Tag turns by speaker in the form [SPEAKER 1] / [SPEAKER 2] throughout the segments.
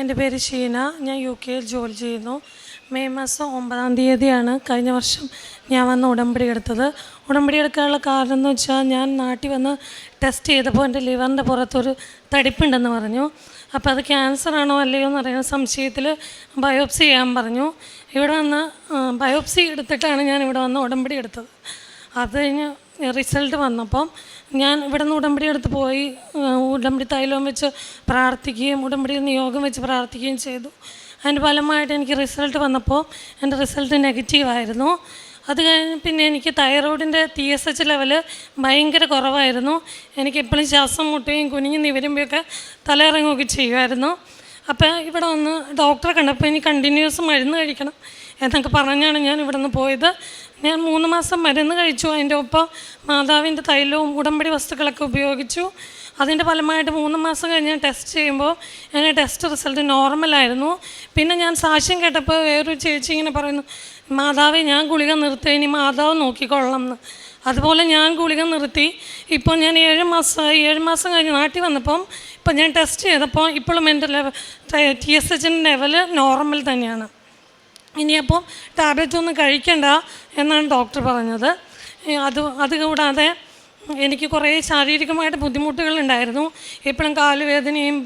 [SPEAKER 1] എന്റെ പേര് ഷീന. ഞാൻ യു കെയിൽ ജോലി ചെയ്യുന്നു. മെയ് മാസം ഒമ്പതാം തീയതിയാണ് കഴിഞ്ഞ വർഷം ഞാൻ വന്ന് ഉടമ്പടി എടുത്തത്. ഉടമ്പടി എടുക്കാനുള്ള കാരണം എന്ന് വെച്ചാൽ ഞാൻ നാട്ടിൽ വന്ന് ടെസ്റ്റ് ചെയ്തപ്പോൾ എന്റെ ലിവറിന്റെ പുറത്തൊരു തടിപ്പുണ്ടെന്ന് പറഞ്ഞു. അപ്പോൾ അത് ക്യാൻസർ ആണോ അല്ലയോ എന്ന് അറിയാൻ സംശയത്തിൽ ബയോപ്സി ചെയ്യാൻ പറഞ്ഞു. ഇവിടെ വന്ന് ബയോപ്സി എടുത്തിട്ടാണ് ഞാൻ ഇവിടെ വന്ന് ഉടമ്പടി എടുത്തത്. അത് കഴിഞ്ഞ് റിസൾട്ട് വന്നപ്പം ഞാൻ ഇവിടെ നിന്ന് ഉടമ്പടി എടുത്ത് പോയി ഉടമ്പടി തൈലവും വെച്ച് പ്രാർത്ഥിക്കുകയും ഉടമ്പടി നിയോഗം വെച്ച് പ്രാർത്ഥിക്കുകയും ചെയ്തു. അതിന്റെ ഫലമായിട്ട് എനിക്ക് റിസൾട്ട് വന്നപ്പോൾ എന്റെ റിസൾട്ട് നെഗറ്റീവായിരുന്നു അത് കഴിഞ്ഞ് പിന്നെ എനിക്ക് തൈറോയിഡിന്റെ ടി എസ് എച്ച് ലെവൽ ഭയങ്കര കുറവായിരുന്നു. എനിക്ക് എപ്പോഴും ശ്വാസം മുട്ടുകയും കുനിഞ്ഞ് നിവരുമ്പോഴൊക്കെ തലയിറങ്ങുകയൊക്കെ ചെയ്യുമായിരുന്നു. അപ്പോൾ ഇവിടെ വന്ന് ഡോക്ടറെ കണ്ടപ്പോൾ ഇനി കണ്ടിന്യൂസ് മരുന്ന് കഴിക്കണം എന്നൊക്കെ പറഞ്ഞാണ് ഞാൻ ഇവിടെ നിന്ന് പോയത്. ഞാൻ മൂന്ന് മാസം മരുന്ന് കഴിച്ചു. അതിന്റെ ഒപ്പം മാതാവിന്റെ തൈലവും ഉടമ്പടി വസ്തുക്കളൊക്കെ ഉപയോഗിച്ചു. അതിന്റെ ഫലമായിട്ട് മൂന്ന് മാസം കഴിഞ്ഞ് ഞാൻ ടെസ്റ്റ് ചെയ്യുമ്പോൾ എന്റെ ടെസ്റ്റ് റിസൾട്ട് നോർമലായിരുന്നു പിന്നെ ഞാൻ സാക്ഷ്യം കേട്ടപ്പോൾ വേറൊരു ചേച്ചി ഇങ്ങനെ പറയുന്നു മാതാവേ ഞാൻ ഗുളിക നിർത്തി ഇനി മാതാവ് നോക്കിക്കൊള്ളാം എന്ന് അതുപോലെ ഞാൻ ഗുളിക നിർത്തി. ഇപ്പോൾ ഞാൻ ഏഴ് മാസമായി ഏഴ് മാസം കഴിഞ്ഞ് നാട്ടിൽ വന്നപ്പം ഇപ്പം ഞാൻ ടെസ്റ്റ് ചെയ്തപ്പോൾ ഇപ്പോഴും എന്റെ ലെവൽ ടി എസ് എച്ചിന്റെ ലെവൽ നോർമൽ തന്നെയാണ്. ഇനിയപ്പോൾ ടാബ്ലറ്റ് ഒന്നും കഴിക്കണ്ട എന്നാണ് ഡോക്ടർ പറഞ്ഞത്. അത് അത് കൂടാതെ എനിക്ക് കുറേ ശാരീരികമായിട്ട് ബുദ്ധിമുട്ടുകളുണ്ടായിരുന്നു. എപ്പോഴും കാലുവേദനയും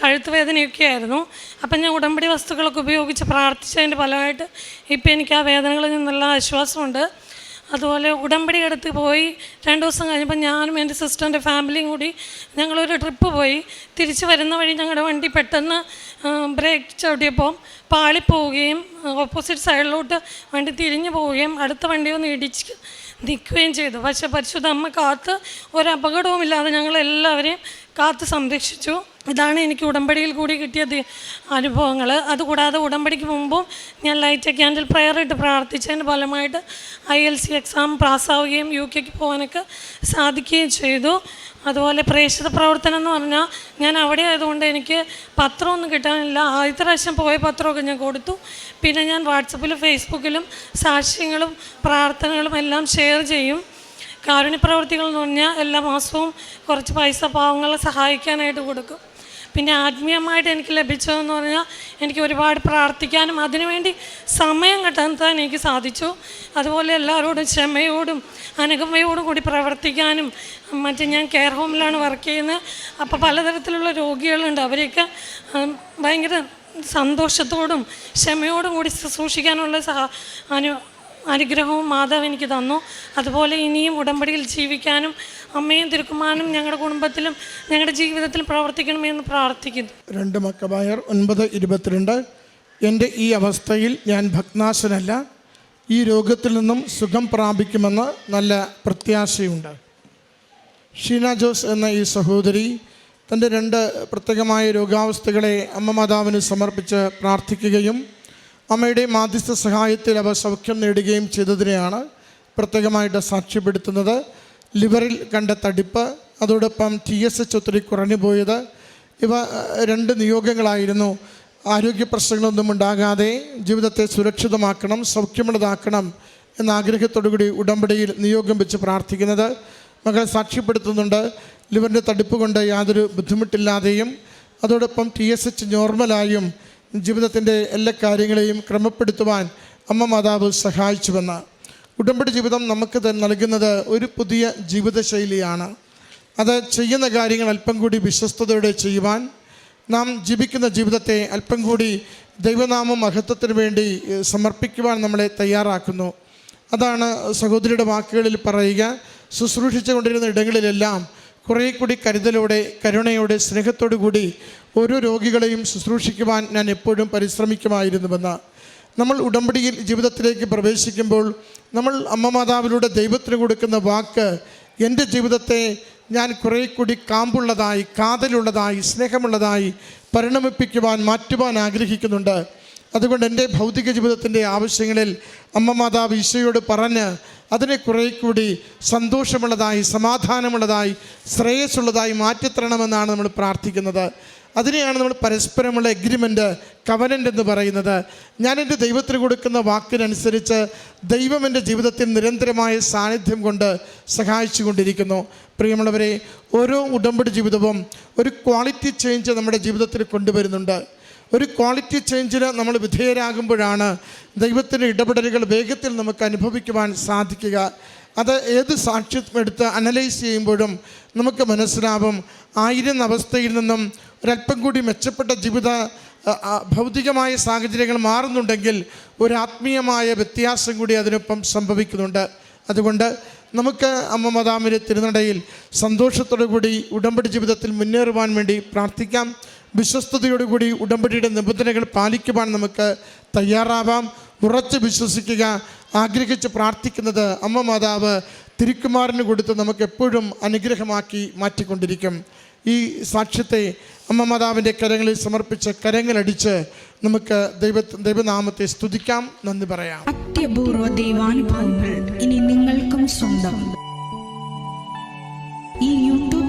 [SPEAKER 1] കഴുത്ത് വേദനയൊക്കെ ആയിരുന്നു. അപ്പം ഞാൻ ഉടമ്പടി വസ്തുക്കളൊക്കെ ഉപയോഗിച്ച് പ്രാർത്ഥിച്ചതിന്റെ ഫലമായിട്ട് ഇപ്പം എനിക്ക് ആ വേദനകളിൽ നിന്നുള്ള ആശ്വാസമുണ്ട്. അതുപോലെ ഉടമ്പടി എടുത്ത് പോയി. രണ്ട് ദിവസം കഴിഞ്ഞപ്പോൾ ഞാനും എന്റെ സിസ്റ്ററിന്റെ ഫാമിലിയും കൂടി ഞങ്ങളൊരു ട്രിപ്പ് പോയി. തിരിച്ചു വരുന്ന വഴി ഞങ്ങളുടെ വണ്ടി പെട്ടെന്ന് ബ്രേക്ക് ചവിട്ടിയപ്പോൾ പാളിപ്പോവുകയും ഓപ്പോസിറ്റ് സൈഡിലോട്ട് വണ്ടി തിരിഞ്ഞു പോവുകയും അടുത്ത വണ്ടി ഒന്ന് ഇടിച്ച് നിൽക്കുകയും ചെയ്തു. പക്ഷേ പരിശുദ്ധ അമ്മ കാത്ത് ഒരു അപകടവുമില്ലാതെ ഞങ്ങളെല്ലാവരെയും കാത്ത് സംരക്ഷിച്ചു. ഇതാണ് എനിക്ക് ഉടമ്പടിയിൽ കൂടി കിട്ടിയ അനുഭവങ്ങൾ. അതുകൂടാതെ ഉടമ്പടിക്ക് മുമ്പും ഞാൻ ലൈറ്റ് ക്യാൻഡിൽ പ്രയർ ഇട്ട് പ്രാർത്ഥിച്ചതിന്റെ ഫലമായിട്ട് ഐ എൽ സി എക്സാം പാസ്സാവുകയും യു കെക്ക് പോകാനൊക്കെ സാധിക്കുകയും ചെയ്തു. അതുപോലെ പ്രേക്ഷിത പ്രവർത്തനം എന്ന് പറഞ്ഞാൽ ഞാൻ അവിടെ ആയതുകൊണ്ട് എനിക്ക് പത്രമൊന്നും കിട്ടാനില്ല. ആദ്യത്തെ പ്രാവശ്യം പോയ പത്രമൊക്കെ ഞാൻ കൊടുത്തു. പിന്നെ ഞാൻ വാട്സപ്പിലും ഫേസ്ബുക്കിലും സാക്ഷ്യങ്ങളും പ്രാർത്ഥനകളും എല്ലാം ഷെയർ ചെയ്യും. കാരുണ്യ പ്രവർത്തികൾ എന്ന് പറഞ്ഞാൽ എല്ലാ മാസവും കുറച്ച് പൈസ പാവങ്ങളെ സഹായിക്കാനായിട്ട് കൊടുക്കും. പിന്നെ ആത്മീയമായിട്ട് എനിക്ക് ലഭിച്ചതെന്ന് പറഞ്ഞാൽ എനിക്ക് ഒരുപാട് പ്രാർത്ഥിക്കാനും അതിനുവേണ്ടി സമയം കണ്ടെത്താൻ എനിക്ക് സാധിച്ചു. അതുപോലെ എല്ലാവരോടും ക്ഷമയോടും അനുകമ്പയോടും കൂടി പ്രവർത്തിക്കാനും മറ്റേ ഞാൻ കെയർ ഹോമിലാണ് വർക്ക് ചെയ്യുന്നത്. അപ്പോൾ പലതരത്തിലുള്ള രോഗികളുണ്ട്. അവരെയൊക്കെ ഭയങ്കര സന്തോഷത്തോടും ക്ഷമയോടും കൂടി ശുശ്രൂഷിക്കാനുള്ള സഹ അനു അനുഗ്രഹവും മാതാവ് എനിക്ക് തന്നു. അതുപോലെ ഇനിയും ഉടമ്പടിയിൽ ജീവിക്കാനും അമ്മയും തിരുക്കുമാനും ഞങ്ങളുടെ കുടുംബത്തിലും ഞങ്ങളുടെ ജീവിതത്തിലും പ്രവർത്തിക്കണമെന്ന് പ്രാർത്ഥിക്കുന്നു.
[SPEAKER 2] രണ്ട് മക്കമായർ ഒൻപത് ഇരുപത്തിരണ്ട്. എന്റെ ഈ അവസ്ഥയിൽ ഞാൻ ഭഗ്നാശനല്ല. ഈ രോഗത്തിൽ നിന്നും സുഖം പ്രാപിക്കുമെന്ന് നല്ല പ്രത്യാശയുണ്ട്. ഷീന ജോസ് എന്ന ഈ സഹോദരി തന്റെ രണ്ട് പ്രത്യേകമായ രോഗാവസ്ഥകളെ അമ്മ മാതാവിന് സമർപ്പിച്ച് പ്രാർത്ഥിക്കുകയും അമ്മയുടെ മാധ്യസ്ഥ സഹായത്തിൽ അവ സൗഖ്യം നേടുകയും ചെയ്തതിനെയാണ് പ്രത്യേകമായിട്ട് സാക്ഷ്യപ്പെടുത്തുന്നത്. ലിവറിൽ കണ്ട തടിപ്പ് അതോടൊപ്പം ടി എസ് എച്ച് ഒത്തിരി കുറഞ്ഞു പോയത്. ഇവ രണ്ട് നിയോഗങ്ങളായിരുന്നു. ആരോഗ്യ പ്രശ്നങ്ങളൊന്നും ഉണ്ടാകാതെ ജീവിതത്തെ സുരക്ഷിതമാക്കണം സൗഖ്യമുള്ളതാക്കണം എന്ന ആഗ്രഹത്തോടുകൂടി ഉടമ്പടിയിൽ നിയോഗം വെച്ച് പ്രാർത്ഥിക്കുന്നത്. മകൾ സാക്ഷ്യപ്പെടുത്തുന്നുണ്ട്. ലിവറിന്റെ തടിപ്പ് കൊണ്ട് യാതൊരു ബുദ്ധിമുട്ടില്ലാതെയും അതോടൊപ്പം ടി എസ് എച്ച് നോർമലായും ജീവിതത്തിന്റെ എല്ലാ കാര്യങ്ങളെയും ക്രമപ്പെടുത്തുവാൻ അമ്മ മാതാവ് സഹായിച്ചുവെന്ന് ഉടമ്പടി ജീവിതം നമുക്ക് നൽകുന്നത് ഒരു പുതിയ ജീവിതശൈലിയാണ്. അത് ചെയ്യുന്ന കാര്യങ്ങൾ അല്പം കൂടി വിശ്വസ്തയോടെ ചെയ്യുവാൻ നാം ജീവിക്കുന്ന ജീവിതത്തെ അല്പം കൂടി ദൈവനാമ മഹത്വത്തിന് വേണ്ടി സമർപ്പിക്കുവാൻ നമ്മളെ തയ്യാറാക്കുന്നു. അതാണ് സഹോദരിയുടെ വാക്കുകളിൽ പറയുക ശുശ്രൂഷിച്ചു കൊണ്ടിരുന്ന ഇടങ്ങളിലെല്ലാം കുറേ കൂടി കരുതലോടെ കരുണയോടെ സ്നേഹത്തോടു കൂടി ഓരോ രോഗികളെയും ശുശ്രൂഷിക്കുവാൻ ഞാൻ എപ്പോഴും പരിശ്രമിക്കുമായിരുന്നുവെന്ന്. നമ്മൾ ഉടമ്പടിയിൽ ജീവിതത്തിലേക്ക് പ്രവേശിക്കുമ്പോൾ നമ്മൾ അമ്മ മാതാവിലൂടെ ദൈവത്തിന് കൊടുക്കുന്ന വാക്ക് എന്റെ ജീവിതത്തെ ഞാൻ കുറേ കൂടി കാമ്പുള്ളതായി കാതലുള്ളതായി സ്നേഹമുള്ളതായി പരിണമിപ്പിക്കുവാൻ മാറ്റുവാൻ ആഗ്രഹിക്കുന്നുണ്ട്. അതുകൊണ്ട് എന്റെ ഭൗതിക ജീവിതത്തിന്റെ ആവശ്യങ്ങളിൽ അമ്മ മാതാവ് ഈശോയോട് പറഞ്ഞ് അതിനെ കുറേ കൂടി സന്തോഷമുള്ളതായി സമാധാനമുള്ളതായി ശ്രേയസ്സുള്ളതായി മാറ്റിത്തരണമെന്നാണ് നമ്മൾ പ്രാർത്ഥിക്കുന്നത്. അതിനെയാണ് നമ്മൾ പരസ്പരമുള്ള എഗ്രിമെന്റ് കവനന്റ് എന്ന് പറയുന്നത്. ഞാൻ എന്റെ ദൈവത്തിന് കൊടുക്കുന്ന വാക്കിനനുസരിച്ച് ദൈവം എന്റെ ജീവിതത്തിൽ നിരന്തരമായ സാന്നിധ്യം കൊണ്ട് സഹായിച്ചു കൊണ്ടിരിക്കുന്നു പ്രിയമുള്ളവരെ ഓരോ ഉടമ്പടി ജീവിതവും ഒരു ക്വാളിറ്റി ചേഞ്ച് നമ്മുടെ ജീവിതത്തിൽ കൊണ്ടുവരുന്നുണ്ട്. ഒരു ക്വാളിറ്റി ചേഞ്ചിന് നമ്മൾ വിധേയരാകുമ്പോഴാണ് ദൈവത്തിന്റെ ഇടപെടലുകൾ വേഗത്തിൽ നമുക്ക് അനുഭവിക്കുവാൻ സാധിക്കുക. അത് ഏത് സാക്ഷ്യം എടുത്ത് അനലൈസ് ചെയ്യുമ്പോഴും നമുക്ക് മനസ്സിലാവും. ആയിരം അവസ്ഥയിൽ നിന്നും ഒരല്പം കൂടി മെച്ചപ്പെട്ട ജീവിത ഭൗതികമായ സാഹചര്യങ്ങൾ മാറുന്നുണ്ടെങ്കിൽ ഒരു ആത്മീയമായ വ്യത്യാസം കൂടി അതിനൊപ്പം സംഭവിക്കുന്നുണ്ട്. അതുകൊണ്ട് നമുക്ക് അമ്മ മദാമിന്റെ തിരുനടയിൽ സന്തോഷത്തോടു കൂടി ഉടമ്പടി ജീവിതത്തിൽ മുന്നേറുവാൻ വേണ്ടി പ്രാർത്ഥിക്കാം. വിശ്വസ്തയോടുകൂടി ഉടമ്പടിയുടെ നിബന്ധനകൾ പാലിക്കുവാൻ നമുക്ക് തയ്യാറാവാം. ഉറച്ച് വിശ്വസിക്കുക ആഗ്രഹിച്ച് പ്രാർത്ഥിക്കുന്നത് അമ്മ മാതാവ് തിരുക്കുമാറിന് കൊടുത്ത് നമുക്ക് എപ്പോഴും അനുഗ്രഹമാക്കി മാറ്റിക്കൊണ്ടിരിക്കും. ഈ സാക്ഷ്യത്തെ അമ്മ മാതാവിന്റെ കരങ്ങളിൽ സമർപ്പിച്ച് കരങ്ങളടിച്ച് നമുക്ക് ദൈവ ദൈവനാമത്തെ സ്തുതിക്കാം നന്ദി പറയാം.
[SPEAKER 3] അത്യപൂർവ ദൈവാനുഭവങ്ങൾ ഇനി നിങ്ങൾക്കും സ്വന്തം.